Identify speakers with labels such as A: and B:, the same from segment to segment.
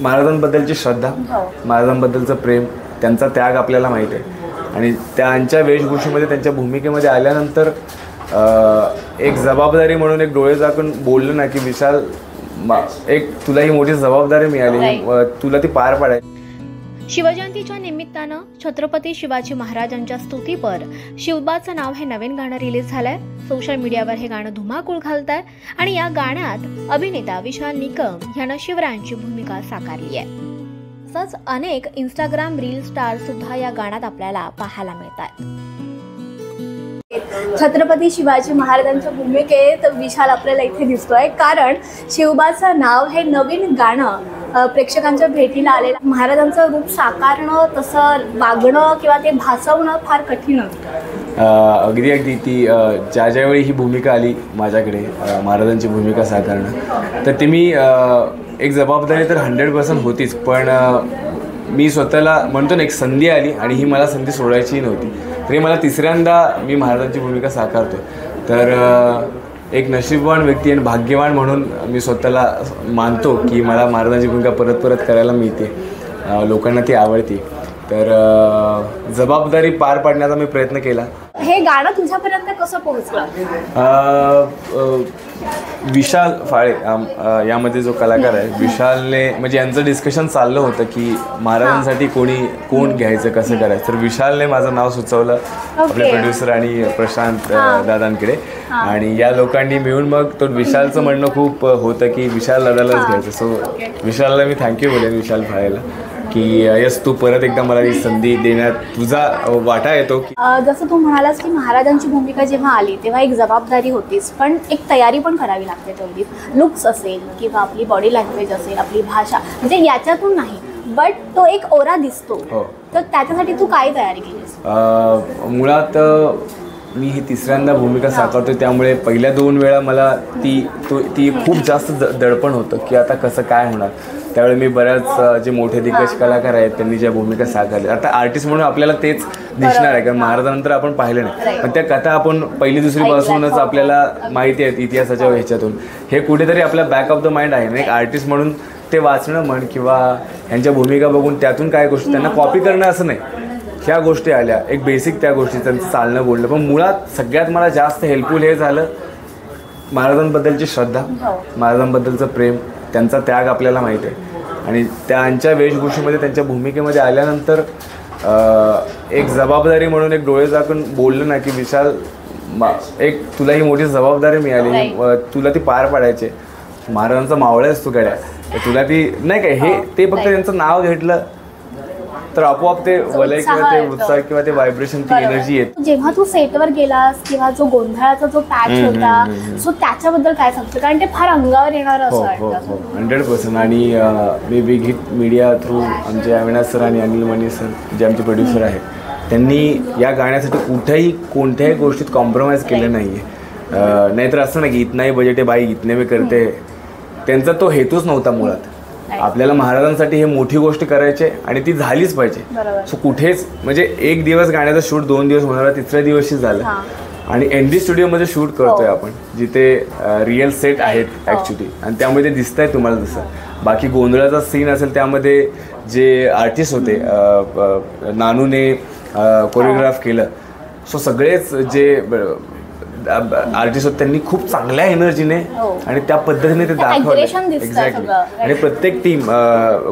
A: महाराजांबद्दलची श्रद्धा
B: हो.
A: महाराजांबद्दलचं प्रेम त्यांचा त्याग आपल्याला माहीत आहे. आणि त्यांच्या वेशभूषेमध्ये त्यांच्या भूमिकेमध्ये आल्यानंतर एक जबाबदारी म्हणून एक डोळे झाकून बोललं ना की विशाल एक तुला ही मोठी जबाबदारी मिळाली. तुला ती पार पाडायची.
C: शिवजयंतीच्या निमित्तानं छत्रपती शिवाजी महाराजांच्या स्तुतीपर शिवबाचं नाव हे नवीन गाणं रिलीज झालंय. सोशल मीडियावर हे गाणं धुमाकूळ घालत आहे आणि या गाण्यात अभिनेता विशाल निकम यानं शिवरायांची भूमिका साकारली आहे. तसंच अनेक इंस्टाग्राम रील स्टार सुद्धा या गाण्यात आपल्याला पाहायला मिळतात
B: छत्रपती शिवाजी महाराजांच्या भूमिकेत विशाल आपल्याला इथे दिसतोय. कारण शिवबाचं नाव हे नवीन गाणं प्रेक्षकांच्या भेटीला आलेलं महाराजांचं रूप साकारणं तसं वागणं किंवा ते भासवणं फार कठीण होतं
A: अगदी अगदी ती ज्या ज्यावेळी ही भूमिका आली माझ्याकडे महाराजांची भूमिका साकारणं तर ती मी एक जबाबदारी तर हंड्रेड पर्सेंट होतीच पण मी स्वतःला म्हणतो ना एक संधी आली आणि ही मला संधी सोडायची नव्हती. तरी मला तिसऱ्यांदा मी महाराजांची भूमिका साकारतो तर एक नशीबवान व्यक्ती आणि भाग्यवान म्हणून मी स्वतःला मानतो की मला महाराजांची भूमिका परत परत करायला मिळते लोकांना ती आवडते. तर जबाबदारी पार पाडण्याचा मी प्रयत्न केला.
B: हे गाणं तुझ्यापर्यंत कसं पोहोचलं?
A: विशाल फाळे यामध्ये जो कलाकार आहे विशालने म्हणजे यांचं डिस्कशन चाललं होतं की महाराजांसाठी कोणी कोण घ्यायचं कसं करायचं? तर विशालने माझं नाव सुचवलं आपले. प्रोड्युसर आणि प्रशांत दादांकडे. आणि या लोकांनी मिळून मग तो विशालचं म्हणणं खूप होतं की विशाल दादालाच घ्यायचं. सो विशालला मी थँक्यू बोलेन विशाल फाळेला. की यस तू परत एकदा मला ही संधी देण्यात तुझा वाटा येतो की
B: जसं तू म्हणालास की महाराजांची भूमिका जेव्हा आली तेव्हा एक जबाबदारी होतीच पण एक तयारी पण करावी लागते तेवढीच लुक्स असेल किंवा आपली बॉडी लँग्वेज असेल आपली भाषा म्हणजे याच्यातून नाही बट तो एक ओरा दिसतो.
A: हो.
B: तर त्याच्यासाठी तू काय तयारी केलीस?
A: मुळात मी ही तिसऱ्यांदा भूमिका साकारतो त्यामुळे पहिल्या दोन वेळा मला ती तो ती खूप जास्त द- दडपण होतं की आता कसं काय होणार. त्यावेळी मी बऱ्याच जे मोठे दिग्गज कलाकार आहेत त्यांनी ज्या भूमिका साकारल्या. आता आर्टिस्ट म्हणून आपल्याला तेच दिसणार आहे कारण महाराजानंतर आपण पाहिलं नाही. पण त्या कथा आपण पहिली दुसरी पासूनच आपल्याला माहिती आहेत इतिहासाच्या ह्याच्यातून. हे कुठेतरी आपल्या बॅक ऑफ द माइंड आहे. ना एक आर्टिस्ट म्हणून ते वाचणं म्हण किंवा ह्यांच्या भूमिका बघून त्यातून काय गोष्टी त्यांना कॉपी करणं असं नाही. ह्या गोष्टी आल्या. एक बेसिक त्या गोष्टी त्यांचं चालणं बोलणं. पण मुळात सगळ्यात मला जास्त हेल्पफुल हे झालं महाराजांबद्दलची श्रद्धा महाराजांबद्दलचं प्रेम त्यांचा त्याग आपल्याला माहीत आहे. आणि त्यांच्या वेशभूषेमध्ये त्यांच्या भूमिकेमध्ये आल्यानंतर एक जबाबदारी म्हणून एक डोळे झाकून बोललं ना की विशाल मा- एक तुला ही मोठी जबाबदारी मिळाली. तुला ती पार पाडायची. महाराजांचा मावळा आहेस तू गड्या. तुला ती नाही काय हे ते फक्त त्यांचं नाव घेतलं. तर आपोआप ते वलय किंवा ते
B: उत्साह
A: किंवा ते व्हायब्रेशन ती एनर्जी येते.
B: जेव्हा तू सेटवर गेलास किंवा जो गोंधळाचा जो पॅच होता सो त्याच्याबद्दल काय सांगतो कारण ते फार अंगावर येणार
A: हो
B: असं
A: हो
B: वाटतं.
A: हो. हंड्रेड पर्सेंट आणि मी बिग हिट मीडिया थ्रू आमचे अविनाश सर आणि अनिल मनी सर जे आमचे प्रोड्युसर आहेत त्यांनी या गाण्यासाठी कुठेही कोणत्याही गोष्टीत कॉम्प्रोमाइज केलं नाही आहे नाहीतर असं ना की इतनाही बजेट आहे बाई इतने मी करते. त्यांचा तो हेतूच नव्हता मुळात. आपल्याला महाराजांसाठी हे मोठी गोष्ट करायची आहे आणि ती झालीच पाहिजे. सो कुठेच म्हणजे एक दिवस गाण्याचं शूट दोन दिवस होणार तिसऱ्या दिवशी झालं.
B: हां.
A: आणि एन डी स्टुडिओमध्ये शूट करतोय आपण जिथे रिअल सेट आहेत ॲक्च्युली आणि त्यामुळे ते दिसत आहे तुम्हाला तसं. बाकी गोंधळाचा सीन असेल त्यामध्ये जे आर्टिस्ट होते नानूने कोरिओग्राफ केलं. सो सगळेच जे आर्टिस्ट होते त्यांनी खूप चांगल्या एनर्जीने
B: हो.
A: आणि त्या पद्धतीने ते दाखवलं एक्झॅक्टली. आणि प्रत्येक टीम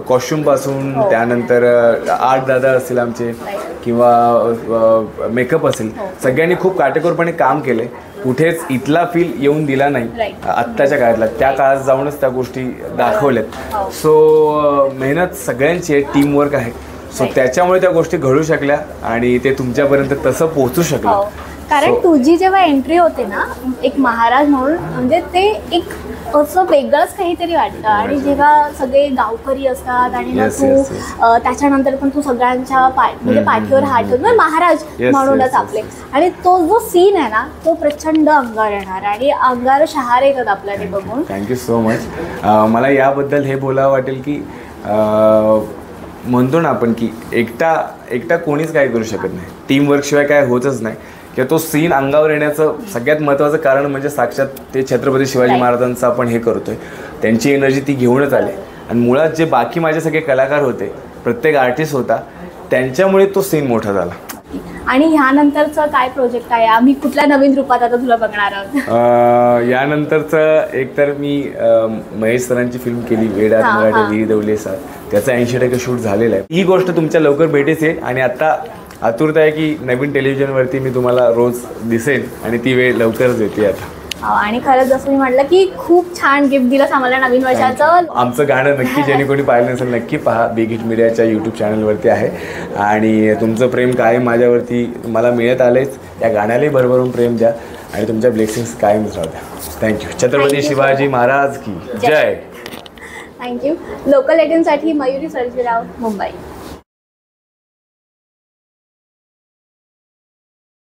A: कॉस्ट्युमपासून
B: हो.
A: त्यानंतर आर्ट दादा असतील आमचे किंवा मेकअप असेल
B: हो.
A: सगळ्यांनी खूप काटेकोरपणे काम केले कुठेच इथला फील येऊन दिला नाही. आत्ताच्या काळातला त्या काळात जाऊनच त्या गोष्टी दाखवल्यात. सो मेहनत सगळ्यांची आहे टीमवर्क आहे सो. त्याच्यामुळे त्या गोष्टी घडू शकल्या आणि ते तुमच्यापर्यंत तसं पोहोचू. शकलं
B: कारण तुझी जेव्हा एंट्री होते ना एक महाराज म्हणून म्हणजे ते एक असं वेगळंच काहीतरी वाटतं. आणि जेव्हा सगळे गावकरी असतात आणि मग
A: Yes,
B: तू
A: yes, yes.
B: अ, त्याच्यानंतर पण तू सगळ्यांच्या पाय म्हणजे पाठीवर हात ठेवून म्हणजे महाराज
A: Yes,
B: म्हणूनच
A: yes, yes,
B: आपले आणि तो जो सीन आहे ना तो प्रचंड अंगावर येणार. आणि अंगावर शहार येतात आपल्याला ते बघून
A: थँक्यू सो मच मला याबद्दल हे बोलावं वाटेल की अं, म्हणतो ना आपण की एकटा एकटा कोणीच काय करू शकत नाही. टीमवर्कशिवाय काय होतच नाही. किंवा तो सीन अंगावर येण्याचं सगळ्यात महत्त्वाचं कारण म्हणजे साक्षात ते छत्रपती शिवाजी. महाराजांचं आपण हे करतोय. त्यांची एनर्जी ती घेऊनच आले. आणि मुळात जे बाकी माझे सगळे कलाकार होते प्रत्येक आर्टिस्ट होता त्यांच्यामुळे तो सीन मोठा झाला.
B: आणि ह्यानंतरचं काय प्रोजेक्ट आहे? आम्ही कुठल्या नवीन रूपात आता तुला बघणार आहोत?
A: यानंतरचं एकतर मी अं, महेश सरांची फिल्म केली वेडात. मराठी वीर दवले सर त्याचं ऐंशी टक्के शूट झालेलं आहे. ही गोष्ट तुमच्या लवकर भेटेच आहे आणि आता आतुरता आहे की नवीन टेलिव्हिजनवरती मी तुम्हाला रोज दिसेन आणि ती वेळ लवकरच येते आता.
B: अं, आणि खरंच जसं मी म्हटलं की खूप छान गिफ्ट दिलंस आम्हाला नवीन वर्षाचं.
A: आमचं गाणं नक्की ज्याने कोणी पाहिलं नसेल नक्की पहा. बिग हिट मीडियाच्या यूट्यूब चॅनलवरती आहे. आणि तुमचं प्रेम कायम माझ्यावरती मला मिळत आलंच या गाण्यालाही भरभरून प्रेम द्या आणि तुमच्या ब्लेसिंग्स कायमच राहू द्या. थँक्यू छत्रपती. शिवाजी महाराज की
B: जय.
A: जय.
B: थँक्यू लोकल एटीनसाठी मयुरी सर्जीराव मुंबई.